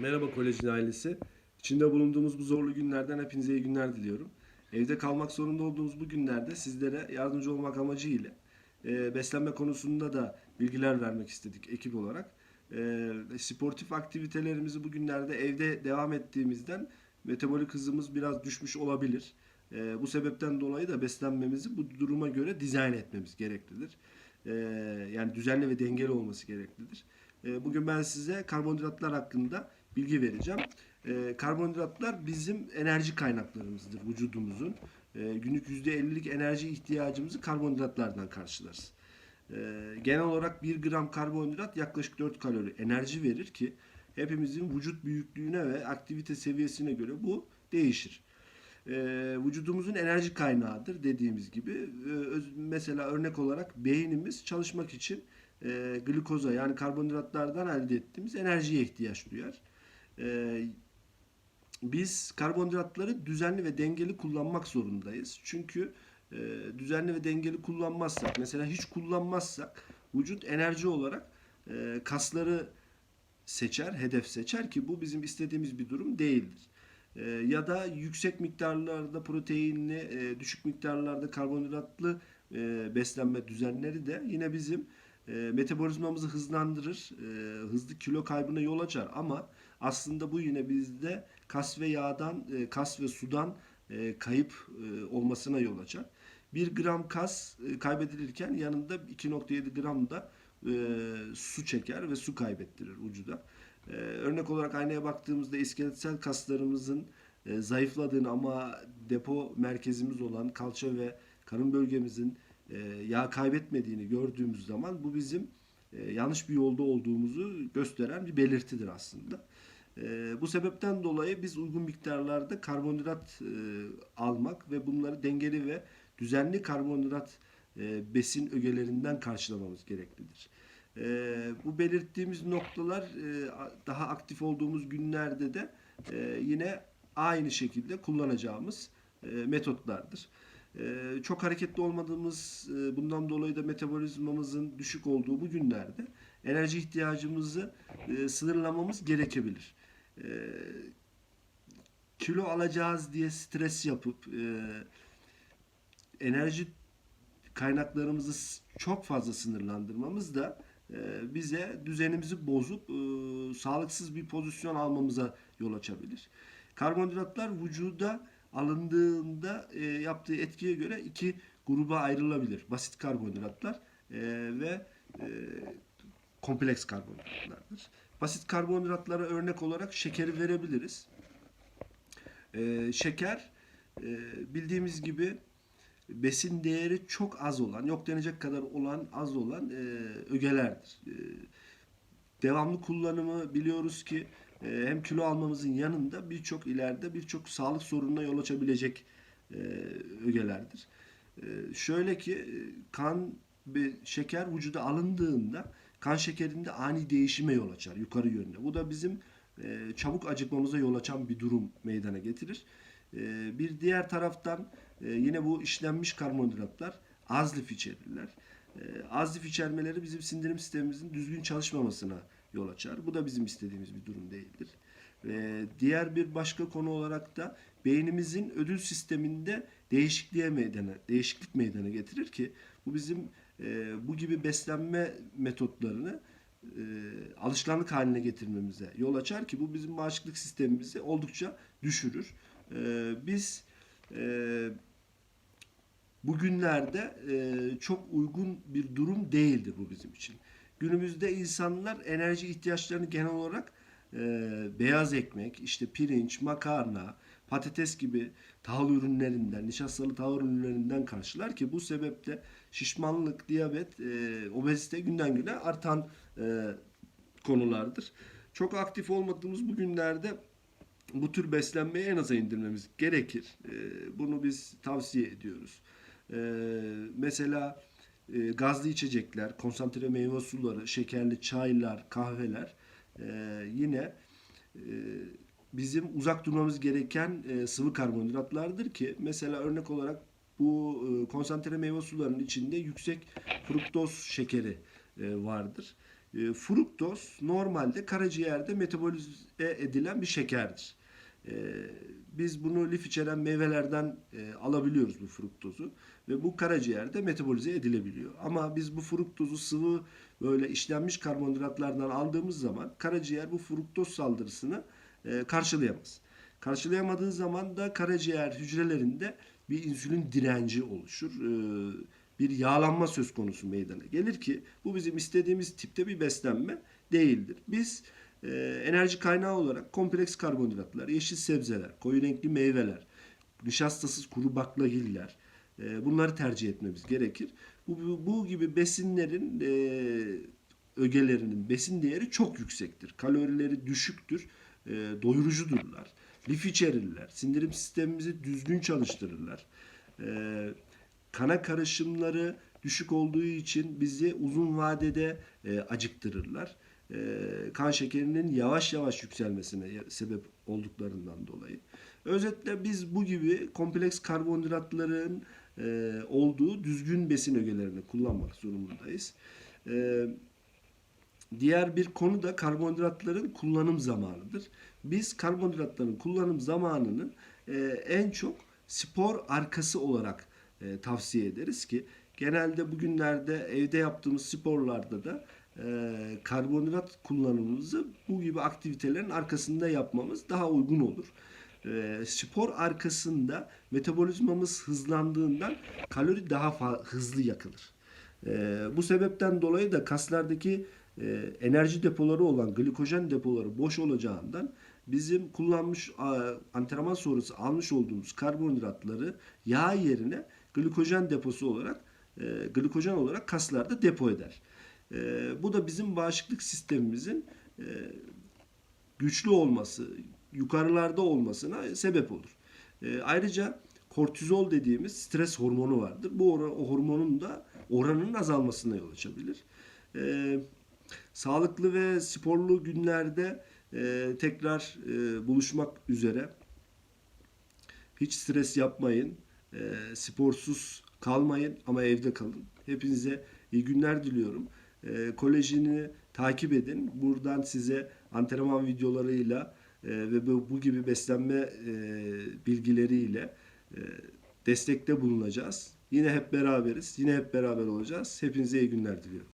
Merhaba Kolejin ailesi. İçinde bulunduğumuz bu zorlu günlerden hepinize iyi günler diliyorum. Evde kalmak zorunda olduğumuz bu günlerde sizlere yardımcı olmak amacıyla e, beslenme konusunda da bilgiler vermek istedik ekip olarak. E, sportif aktivitelerimizi bugünlerde evde devam ettiğimizden metabolik hızımız biraz düşmüş olabilir. E, bu sebepten dolayı da beslenmemizi bu duruma göre dizayn etmemiz gereklidir. E, yani düzenli ve dengeli olması gereklidir. E, bugün ben size karbonhidratlar hakkında bilgi vereceğim. E, karbonhidratlar bizim enerji kaynaklarımızdır vücudumuzun. E, günlük %50'lik enerji ihtiyacımızı karbonhidratlardan karşılarız. E, genel olarak 1 gram karbonhidrat yaklaşık 4 kalori enerji verir ki hepimizin vücut büyüklüğüne ve aktivite seviyesine göre bu değişir. E, vücudumuzun enerji kaynağıdır dediğimiz gibi. E, öz- mesela örnek olarak beynimiz çalışmak için e, glikoza yani karbonhidratlardan elde ettiğimiz enerjiye ihtiyaç duyar. E, biz karbonhidratları düzenli ve dengeli kullanmak zorundayız. Çünkü e, düzenli ve dengeli kullanmazsak, mesela hiç kullanmazsak vücut enerji olarak e, kasları seçer, hedef seçer ki bu bizim istediğimiz bir durum değildir. E, ya da yüksek miktarlarda proteinli, e, düşük miktarlarda karbonhidratlı e, beslenme düzenleri de yine bizim e, metabolizmamızı hızlandırır, e, hızlı kilo kaybına yol açar ama aslında bu yine bizde kas ve yağdan, e, kas ve sudan e, kayıp e, olmasına yol açar. 1 gram kas e, kaybedilirken yanında 2.7 gram da e, su çeker ve su kaybettirir vücuda. E, örnek olarak aynaya baktığımızda iskeletsel kaslarımızın e, zayıfladığını ama depo merkezimiz olan kalça ve karın bölgemizin e, yağ kaybetmediğini gördüğümüz zaman bu bizim e, yanlış bir yolda olduğumuzu gösteren bir belirtidir aslında. E, bu sebepten dolayı biz uygun miktarlarda karbonhidrat e, almak ve bunları dengeli ve düzenli karbonhidrat besin ögelerinden karşılamamız gereklidir. Bu belirttiğimiz noktalar daha aktif olduğumuz günlerde de yine aynı şekilde kullanacağımız e, metotlardır. E, çok hareketli olmadığımız, e, bundan dolayı da metabolizmamızın düşük olduğu bu günlerde enerji ihtiyacımızı e, sınırlamamız gerekebilir. E, kilo alacağız diye stres yapıp e, enerji kaynaklarımızı çok fazla sınırlandırmamız da bize düzenimizi bozup sağlıksız bir pozisyon almamıza yol açabilir. Karbonhidratlar vücuda alındığında e, yaptığı etkiye göre iki gruba ayrılabilir. Basit karbonhidratlar e, ve e, kompleks karbonhidratlardır. Basit karbonhidratlara örnek olarak şekeri verebiliriz. E, şeker e, bildiğimiz gibi besin değeri çok az olan, yok denecek kadar olan, az olan e, ögelerdir. E, devamlı kullanımı biliyoruz ki hem kilo almamızın yanında birçok ileride birçok sağlık sorununa yol açabilecek e, ögelerdir. E, şöyle ki e, kan ve şeker vücuda alındığında kan şekerinde ani değişime yol açar yukarı yönde. Bu da bizim e, çabuk acıkmamıza yol açan bir durum meydana getirir. E, bir diğer taraftan yine bu işlenmiş karbonhidratlar az lif içerirler. Az lif içermeleri bizim sindirim sistemimizin düzgün çalışmamasına yol açar. Bu da bizim istediğimiz bir durum değildir. E, diğer bir başka konu olarak da beynimizin ödül sisteminde değişikliğe meydana, değişiklik meydana getirir ki bu bizim e, bu gibi beslenme metotlarını e, alışkanlık haline getirmemize yol açar ki bu bizim bağışıklık sistemimizi oldukça düşürür. E, biz e, bugünlerde e, çok uygun bir durum değildir bu bizim için. Günümüzde insanlar enerji ihtiyaçlarını genel olarak e, beyaz ekmek, işte pirinç, makarna, patates gibi tahıl ürünlerinden, nişastalı tahıl ürünlerinden karşılar ki bu sebeple şişmanlık, diyabet, e, obezite günden güne artan e, konulardır. Çok aktif olmadığımız bu günlerde bu tür beslenmeyi en aza indirmemiz gerekir. E, bunu biz tavsiye ediyoruz. E, mesela e, gazlı içecekler, konsantre meyve suları, şekerli çaylar, kahveler e, yine e, bizim uzak durmamız gereken e, sıvı karbonhidratlardır ki mesela örnek olarak bu e, konsantre meyve sularının içinde yüksek fruktoz şekeri e, vardır. E, fruktoz normalde karaciğerde metabolize edilen bir şekerdir. E, biz bunu lif içeren meyvelerden e, alabiliyoruz bu fruktozu ve bu karaciğerde metabolize edilebiliyor. Ama biz bu fruktozu sıvı böyle işlenmiş karbonhidratlardan aldığımız zaman karaciğer bu fruktoz saldırısını e, karşılayamaz. Karşılayamadığı zaman da karaciğer hücrelerinde bir insülin direnci oluşur. E, bir yağlanma söz konusu meydana gelir ki bu bizim istediğimiz tipte bir beslenme değildir. Biz e, enerji kaynağı olarak kompleks karbonhidratlar, yeşil sebzeler, koyu renkli meyveler, nişastasız kuru baklagiller e, bunları tercih etmemiz gerekir. Bu, bu, bu gibi besinlerin e, ögelerinin besin değeri çok yüksektir. Kalorileri düşüktür, e, doyurucudurlar. Lif içerirler, sindirim sistemimizi düzgün çalıştırırlar. E, kana karışımları düşük olduğu için bizi uzun vadede e, acıktırırlar. E, kan şekerinin yavaş yavaş yükselmesine sebep olduklarından dolayı. Özetle biz bu gibi kompleks karbonhidratların e, olduğu düzgün besin ögelerini kullanmak zorundayız. E, diğer bir konu da karbonhidratların kullanım zamanıdır. Biz karbonhidratların kullanım zamanını en çok spor arkası olarak tavsiye ederiz ki genelde bugünlerde evde yaptığımız sporlarda da e, karbonhidrat kullanımımızı bu gibi aktivitelerin arkasında yapmamız daha uygun olur. E, spor arkasında metabolizmamız hızlandığından kalori daha hızlı yakılır. E, bu sebepten dolayı da kaslardaki e, enerji depoları olan glikojen depoları boş olacağından bizim kullanmış antrenman sonrası almış olduğumuz karbonhidratları yağ yerine glikojen deposu olarak e, glikojen olarak kaslarda depo eder. E, bu da bizim bağışıklık sistemimizin e, güçlü olması, yukarılarda olmasına sebep olur. E, ayrıca kortizol dediğimiz stres hormonu vardır. Bu oran, o hormonun da oranının azalmasına yol açabilir. E, sağlıklı ve sporlu günlerde e, tekrar e, buluşmak üzere. Hiç stres yapmayın. E, sporsuz kalmayın ama evde kalın. Hepinize iyi günler diliyorum. E, kolejini takip edin. Buradan size antrenman videolarıyla e, ve bu, bu gibi beslenme e, bilgileriyle e, destekte bulunacağız. Yine hep beraberiz. Yine hep beraber olacağız. Hepinize iyi günler diliyorum.